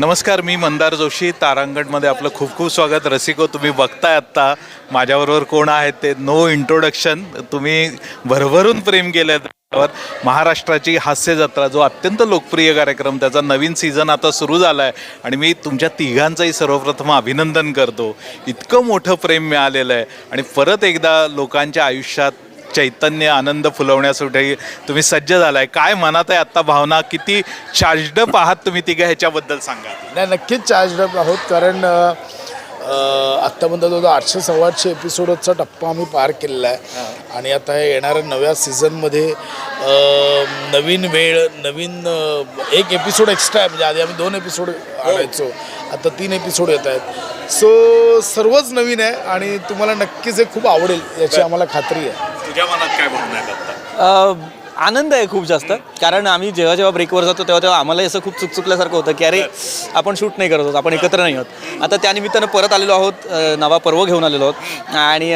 नमस्कार मी मंदार जोशी तारांगणमध्ये आपलं खूप खूप स्वागत. रसिको तुम्ही बघताय आत्ता माझ्याबरोबर कोण आहेत ते? नो इंट्रोडक्शन तुम्ही भरभरून प्रेम केलं त्यावर. महाराष्ट्राची हास्य जत्रा जो अत्यंत लोकप्रिय कार्यक्रम त्याचा नवीन सीझन आता सुरू झाला आहे आणि मी तुमच्या तिघांचंही सर्वप्रथम अभिनंदन करतो. इतकं मोठं प्रेम मिळालेलं आहे. आणि परत एकदा लोकांच्या आयुष्यात चैतन्य आनंद फुलवण्यासाठी तुम्ही सज्ज झालाय. काय मनात आहे आत्ता भावना? किती चार्जडप आहात तुम्ही तिघं ह्याच्याबद्दल सांगा. नाही नक्कीच चार्ज अप आहोत. कारण आत्तापर्यंत जो आठशे सव्वा आठशे एपिसोडचा टप्पा आम्ही पार केलेला आहे. आणि आता हे येणाऱ्या नव्या सीझनमध्ये नवीन वेळ नवीन एक एपिसोड एक्स्ट्रा आहे. म्हणजे आधी आम्ही दोन एपिसोड आणायचो. आता तीन एपिसोड येत आहेत. सो सर्वच नवीन आहे आणि तुम्हाला नक्कीच हे खूप आवडेल याची आम्हाला खात्री आहे. तुझ्या मनात काय भावना आहेत आत्ता? अ, आनंद आहे खूप जास्त. कारण आम्ही जेव्हा जेव्हा ब्रेकवर जातो तेव्हा तेव्हा आम्हाला असं खूप चुकचुकल्यासारखं होतं की अरे आपण शूट नाही करत आहोत आपण एकत्र नाही आहोत आता त्यानिमित्तानं परत आलेलो आहोत अ, नवा पर्व घेऊन आलेलो आहोत. आणि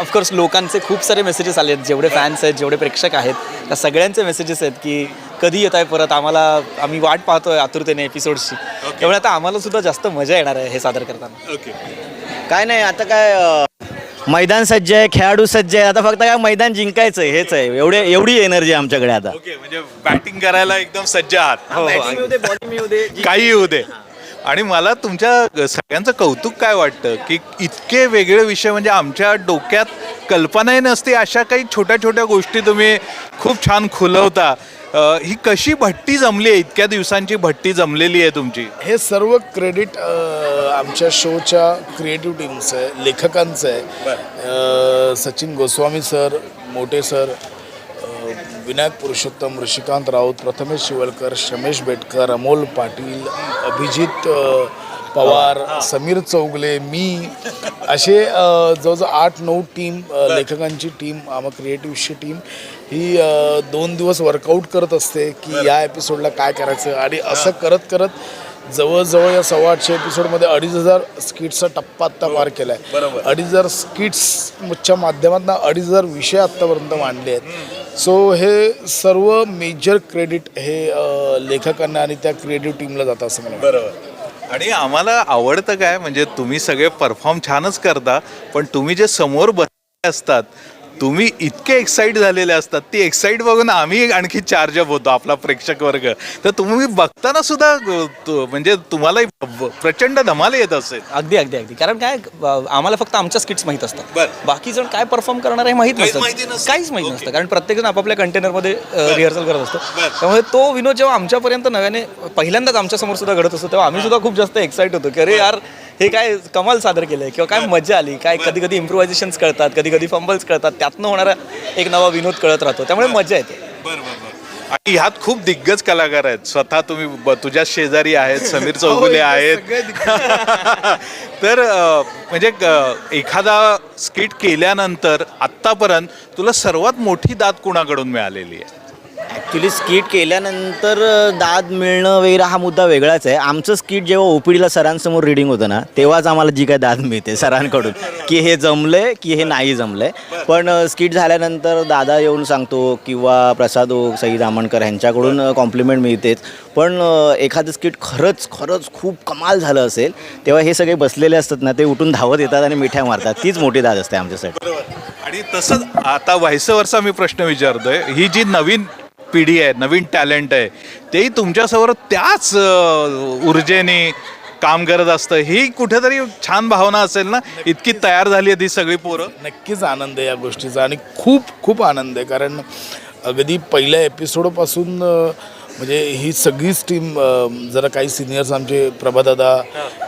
ऑफकोर्स लोकांचे खूप सारे मेसेजेस आले आहेत जेवढे फॅन्स आहेत जेवढे प्रेक्षक आहेत त्या सगळ्यांचे मेसेजेस आहेत की कधी येत आहे परत आम्हाला आम्ही वाट पाहतोय आतुरतेने एपिसोडची त्यामुळे आता आम्हाला सुद्धा जास्त मजा येणार आहे हे सादर करताना. ओके काय नाही आता काय अ, मैदान सज्ज आहे खेळाडू सज्ज आहे. आता फक्त काय मैदान जिंकायचं आहे हेच आहे. एवढे एवढी एनर्जी आमच्याकडे आता. ओके म्हणजे बॅटिंग करायला एकदम सज्ज आहात. हो, काही येऊ दे आणि मला तुमच्या सगळ्यांचं कौतुक काय वाटतं? की इतके वेगळे विषय म्हणजे आमच्या डोक्यात कल्पनाही नसते. अशा काही छोट्या छोट्या गोष्टी तुम्ही खूप छान खुलवता. ही कशी भट्टी जमली आहे? इतक्या दिवसांची भट्टी जमलेली आहे तुमची. हे सर्व क्रेडिट आमच्या शोच्या क्रिएटिव्ह टीमचं आहे लेखकांचं आहे. सचिन गोस्वामी सर मोठे सर विनायक पुरुषोत्तम ऋषिकांत राऊत प्रथमेश शिवलकर शमेश बेटकर अमोल पाटील अभिजित पवार समीर चौगले मी असे जवळजवळ आठ नऊ टीम लेखकांची टीम आम्हा क्रिएटिव्हची टीम ही दोन दिवस वर्कआउट करत असते की या एपिसोडला काय करायचं? आणि असं करत करत जवळजवळ या सव्वा आठशे एपिसोडमध्ये अडीच हजार स्किट्सचा टप्पा आत्ता पार केला आहे अडीच हजार स्किट्सच्या माध्यमातून अडीच हजार विषय आत्तापर्यंत मांडले आहेत. सो हे सर्व मेजर क्रेडिट हे अ, लेखकांना आणि त्या क्रिएटिव्ह टीमला जातं असं मला वाटतं. बरोबर आणि आम्हाला आवडतं काय म्हणजे तुम्ही सगळे परफॉर्म छानच करता पण तुम्ही जे समोर बसले असतात तुम्ही इतके एक्साइट झालेले असतात. ती एक्साइट बघून आम्ही आणखी चार्ज अप होतो आपला प्रेक्षक वर्ग. तर तुम्ही बघताना सुद्धा म्हणजे तुम्हाला प्रचंड धमाल येत असेल. अगदी अगदी अगदी. कारण काय आम्हाला फक्त आमच्या स्किट्स माहीत असतात. बाकी जण काय परफॉर्म करणार आहे माहीत नसतं. काहीच माहीत. नसतं. कारण प्रत्येकजण आपापल्या कंटेनरमध्ये रिहर्सल करत असतो. त्यामुळे तो विनोद जेव्हा आमच्यापर्यंत नव्याने पहिल्यांदाच आमच्यासमोर सुद्धा घडत असतो तेव्हा आम्ही सुद्धा खूप जास्त एक्साइट होतो की अरे यार हे काय कमाल सादर केलंय किंवा काय मजा आली? काय कधी कधी इम्प्रोव्हायझेशन्स कळतात कधी कधी फंबल्स कळतात त्यातनं होणारा एक नवा विनोद कळत राहतो. त्यामुळे मजा येते. आणि ह्यात खूप दिग्गज कलाकार आहेत. स्वतः तुम्ही ब- तुझ्या शेजारी आहेत समीर चौगुले आहेत. तर अ, म्हणजे एखादा स्किट केल्यानंतर आत्तापर्यंत तुला सर्वात मोठी दाद कुणाकडून मिळालेली आहे? ॲक्च्युली स्किट केल्यानंतर दाद मिळणं वगैरे हा मुद्दा वेगळाच आहे. आमचं स्किट जेव्हा ओ पी डीला सरांसमोर रिडिंग होतं ना तेव्हाच आम्हाला जी काय दाद मिळते सरांकडून. की हे जमलंय की हे नाही जमलंय. पण स्किट झाल्यानंतर दादा येऊन सांगतो किंवा प्रसाद ओक सई आमणकर ह्यांच्याकडून कॉम्प्लिमेंट मिळतेच. पण एखादं स्किट खरंच खरंच खूप कमाल झालं असेल तेव्हा हे सगळे बसलेले असतात ना ते उठून धावत येतात आणि मिठ्या मारतात. तीच मोठी दाद असते आमच्यासाठी. आणि तसंच आता व्हायस वर्षा मी प्रश्न विचारतोय. ही जी नवीन पिढी आहे नवीन टॅलेंट आहे तेही तुमच्यासमोर त्याच ऊर्जेने काम करत असतं. ही कुठेतरी छान भावना असेल ना? इतकी तयार झाली आहे ती सगळी पोरं. नक्कीच आनंद आहे या गोष्टीचा आणि खूप खूप आनंद आहे. कारण अगदी पहिल्या एपिसोडपासून म्हणजे ही सगळीच टीम जरा काही सिनियर्स आमचे प्रभादादा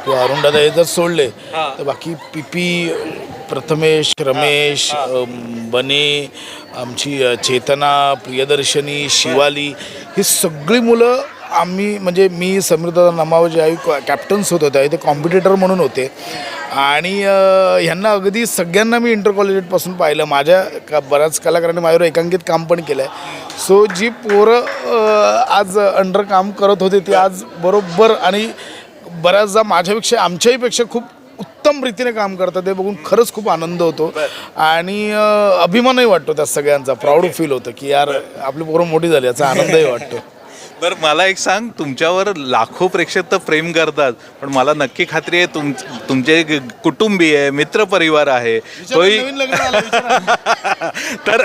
किंवा अरुणदादा हे जर सोडले तर बाकी पी पी प्रथमेश रमेश बने आमची चेतना प्रियदर्शनी शिवाली ही सगळी मुलं आम्ही म्हणजे मी समृद्ध नमावजे आई कॅप्टन्स होत होते. ते कॉम्पिटिटर म्हणून होते. आणि ह्यांना अगदी सगळ्यांना मी इंटर कॉलेजेटपासून पाहिलं. माझ्या का बऱ्याच कलाकारांनी माझ्यावर एकांकित काम पण केलं आहे सो जी पोरं आज अंडर काम करत होते ती आज बरोबर आणि बऱ्याचदा माझ्यापेक्षा आमच्याहीपेक्षा खूप उत्तम रीतीने काम करतात ते बघून खरंच खूप आनंद होतो. आणि अ, अभिमानही वाटतो त्या सगळ्यांचा. प्राऊड फील होतं की यार आपली पोरं मोठी झाली याचा आनंदही वाटतो. बरं मला एक सांग तुमच्यावर लाखो प्रेक्षक तर प्रेम करतात पण मला नक्की खात्री आहे तुम तुमचे ग- कुटुंबीय मित्रपरिवार आहे तोही. तर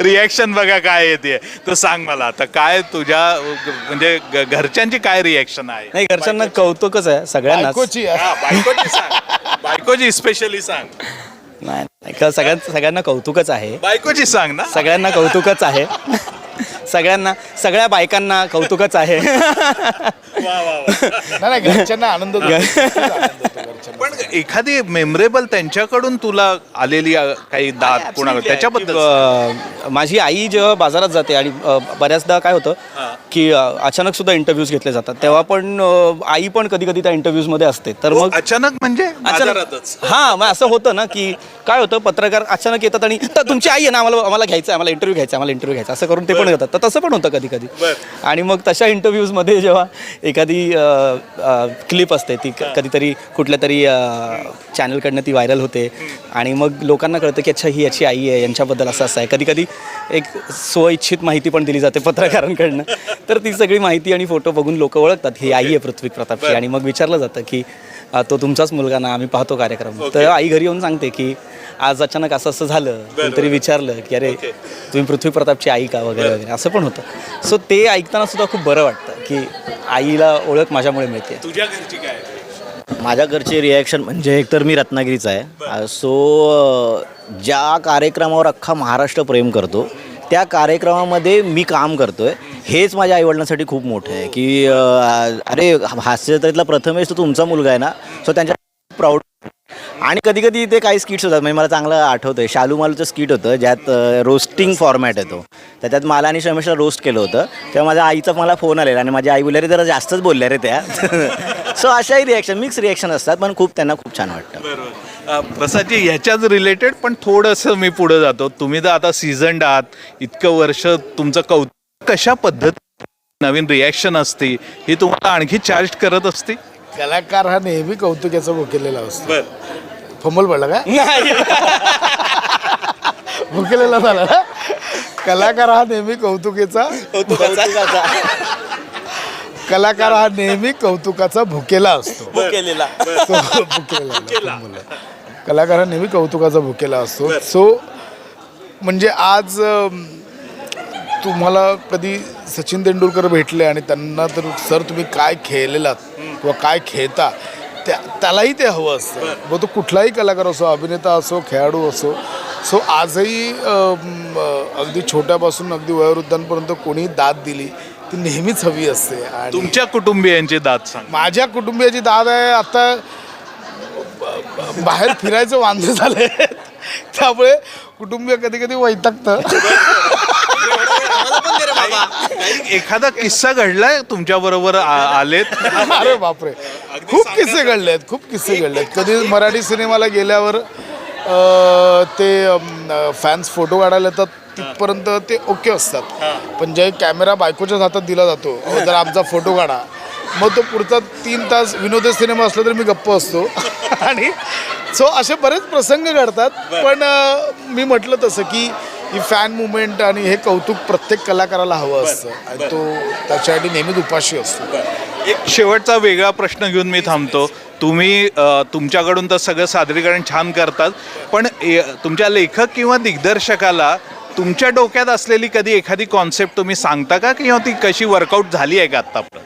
रिॲक्शन बघा काय येते. तर सांग मला आता काय तुझ्या म्हणजे घरच्यांची काय रिॲक्शन आहे? नाही घरच्यांना कौतुकच आहे सगळ्यांनाच. बायकोची हा, बायकोची सांग. बायकोची स्पेशली सांग. नाही नाही, क- सगळ्यां सगळ्यांना कौतुकच आहे. बायकोची सांग ना. सगळ्यांना कौतुकच आहे. सगळ्यांना सगळ्या बायकांना कौतुकच आहे. नाही नाही, घरच्यांना आनंद एखादी मेमरेबल त्यांच्याकडून तुला आलेली अ, काही दात कोणाकडे त्याच्याबद्दल. अ, माझी आई जेव्हा बाजारात जाते आणि अ, बऱ्याचदा काय होतं की अ, अचानक सुद्धा इंटरव्ह्यूज घेतले जातात. तेव्हा पण अ, आई पण कधी कधी त्या इंटरव्ह्यूजमध्ये असते. तर मग अचानक म्हणजे? बाजारातच. हा मग असं होतं ना की काय होतं पत्रकार अचानक येतात आणि "तर तुमची आई आहे ना आम्हाला आम्हाला घ्यायचं आहे आम्हाला इंटरव्ह्यू घ्यायचा आहे, आम्हाला इंटरव्ह्यू घ्यायचा आहे." असं करून ते पण येतात तर तसं पण होतं कधी कधी आणि मग तशा इंटरव्ह्यूजमध्ये जेव्हा एखादी क्लिप असते ती क- कधीतरी कुठल्या तरी चॅनलकडनं ती व्हायरल होते. आणि मग लोकांना कळतं की अच्छा ही याची आई आहे यांच्याबद्दल असं असं आहे. कधी कधी एक स्वइच्छित माहिती पण दिली जाते पत्रकारांकडनं. तर ती सगळी माहिती आणि फोटो बघून लोक ओळखतात ही आई आहे पृथ्वी प्रतापची. आणि मग विचारलं जातं की तो तुमचाच मुलगा ना? आम्ही पाहतो कार्यक्रम. तर आई घरी येऊन सांगते की आज अचानक असं असं झालं. तरी विचारलं की अरे तुम्ही पृथ्वी प्रतापची आई का? वगैरे वगैरे. असं पण होतं. सो ते ऐकताना सुद्धा खूप बरं वाटतं की आईला ओळख माझ्यामुळे मिळते. तुझ्या घरची काय माझ्या घरचे रिॲक्शन म्हणजे एकतर मी रत्नागिरीचा आहे. सो ज्या कार्यक्रमावर अख्खा महाराष्ट्र प्रेम करतो त्या कार्यक्रमामध्ये मी काम करतोय. हेच माझ्या आईवडिलांसाठी खूप मोठं आहे की अरे हास्यजत्रेतला प्रथमेश तो तुमचा मुलगा आहे ना सो त्यांच्या प्राऊड आणि कधी कधी ते काही स्किट्स होतात. म्हणजे मला चांगलं आठवतं आहे शालू मालूचं स्किट होतं ज्यात रोस्टिंग फॉर्मॅट येतो त्याच्यात मला आणि शमेशला रोस्ट केलं होतं. तेव्हा माझ्या आईचा मला फोन आलेला आणि माझी आई बोलल्या रे जरा जास्तच बोलल्या रे त्या. सो अशाही रिॲक्शन मिक्स रिॲक्शन असतात पण खूप त्यांना खूप छान वाटतं. बरोबर. प्रसादजी ह्याच्याच रिलेटेड पण थोडंसं मी पुढे जातो. तुम्ही तर आता सीझन आहात. इतकं वर्ष तुमचं कौतुक कशा पद्धती नवीन रिॲक्शन असते ही तुम्हाला आणखी चार्ज करत असते? कलाकार हा नेहमी कौतुकाचा भुकेलेला असतो. फंबल पडला का? भुकेलेला झाला ना? कलाकार हा नेहमी कौतुकेचा कलाकार हा नेहमी कौतुकाचा भुकेला असतो. तो भुकेलेला फंबल. कलाकार हा नेहमी कौतुकाचा भुकेला असतो. सो म्हणजे आज अम, तुम्हाला कधी सचिन तेंडुलकर भेटले आणि त्यांना तर सर तुम्ही काय खेळलेलात? किंवा काय खेळता? त्या त्यालाही ते हवं असतं. मग तो कुठलाही कलाकार असो अभिनेता असो खेळाडू असो सो आजही अगदी छोट्यापासून अगदी वयोवृद्धांपर्यंत कोणी दाद दिली ती नेहमीच हवी असते. आणि तुमच्या कुटुंबियांची दात सांग. माझ्या कुटुंबियाची दाद आहे आता बाहेर फिरायचं वांदे झाले. त्यामुळे कुटुंबीय कधी कधी वैतागतं. एखादा किस्सा घडलाय तुमच्या बरोबर आलेत? अरे बापरे. खूप किस्से घडले आहेत खूप किस्से घडले आहेत. कधी मराठी सिनेमाला गेल्यावर ते फॅन्स फोटो काढायला येतात तिथपर्यंत ते ओके असतात. पण जे कॅमेरा बायकोच्याच हातात दिला जातो "अहो, जर आमचा फोटो काढा. मग तो पुढचा तीन तास विनोदी सिनेमा असला तरी मी गप्प असतो. आणि सो असे बरेच प्रसंग घडतात. पण मी म्हटलं तसं की ही फॅन मुवमेंट आणि हे कौतुक प्रत्येक कलाकाराला हवं असतं. आणि तो त्याच्यासाठी नेहमीच उपाशी असतो. एक शेवटचा वेगळा प्रश्न घेऊन मी थांबतो. तुम्ही अ, तुमच्याकडून तर सगळं सादरीकरण छान करतात पण ए- तुमच्या लेखक किंवा दिग्दर्शकाला तुमच्या डोक्यात असलेली कधी एखादी कॉन्सेप्ट तुम्ही सांगता का? किंवा ती कशी वर्कआउट झाली आहे का आतापर्यंत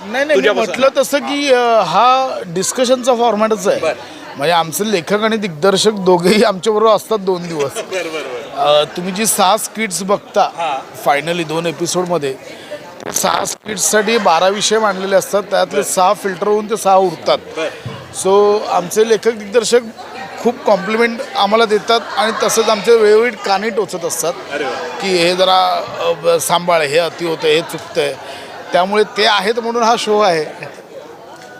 नाही नाही मी तुझ्यापासून. म्हटलं तसं की अं, हा डिस्कशनचा फॉर्मॅटच आहे. म्हणजे आमचे लेखक आणि दिग्दर्शक दोघेही आमच्याबरोबर असतात दोन दिवस. अं, तुम्ही जी सहा स्किट्स बघता फायनली दोन एपिसोडमध्ये सहा स्किट्ससाठी बारा विषय मांडलेले असतात त्यातले सहा फिल्टर होऊन ते सहा उरतात. सो आमचे लेखक दिग्दर्शक खूप कॉम्प्लिमेंट आम्हाला देतात आणि तसंच आमचे वेळोवेळी कानी टोचत असतात. की हे जरा अ, ब- सांभाळ हे अति होतं हे चुकतंय. त्यामुळे ते आहेत म्हणून हा शो आहे.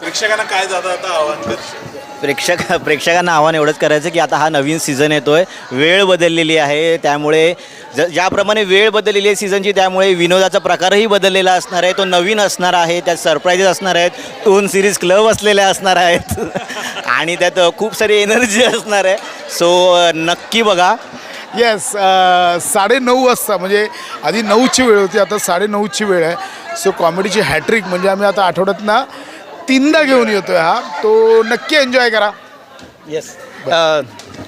प्रेक्षकांना काय जातं आता आव्हान प्रेक्षक प्रेक्षकांना आव्हान एवढंच करायचं की आता हा नवीन सीझन येतोय. वेळ बदललेली आहे. त्यामुळे ज ज्याप्रमाणे वेळ बदललेली आहे सीझनची त्यामुळे विनोदाचा प्रकारही बदललेला असणार आहे. तो नवीन असणार आहे. त्यात सरप्राईजेस असणार आहेत. दोन सिरीज क्लब असलेल्या असणार आहेत. आणि त्यात खूप सारी एनर्जी असणार आहे. सो नक्की बघा. येस साडे नऊ वाजता म्हणजे आधी नऊची वेळ होती आता साडे नऊची वेळ आहे. सो कॉमेडीची हॅट्रिक म्हणजे आम्ही आता आठवड्यात ना तीनदा घेऊन येतोय हा. तो नक्की एन्जॉय करा. येस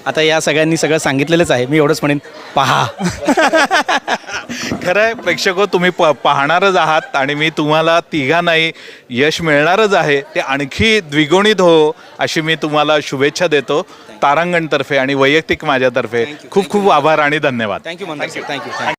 आता या सगळ्यांनी सगळं सांगितलेलंच आहे. मी एवढंच म्हणेन पहा. खरं आहे प्रेक्षक तुम्ही प पाहणारच आहात आणि मी तुम्हाला तिघांनाही यश मिळणारच आहे. ते आणखी द्विगुणित हो अशी मी तुम्हाला शुभेच्छा देतो. तारांगणतर्फे आणि वैयक्तिक माझ्यातर्फे खूप खूप आभार आणि धन्यवाद. Thank you thank you thank you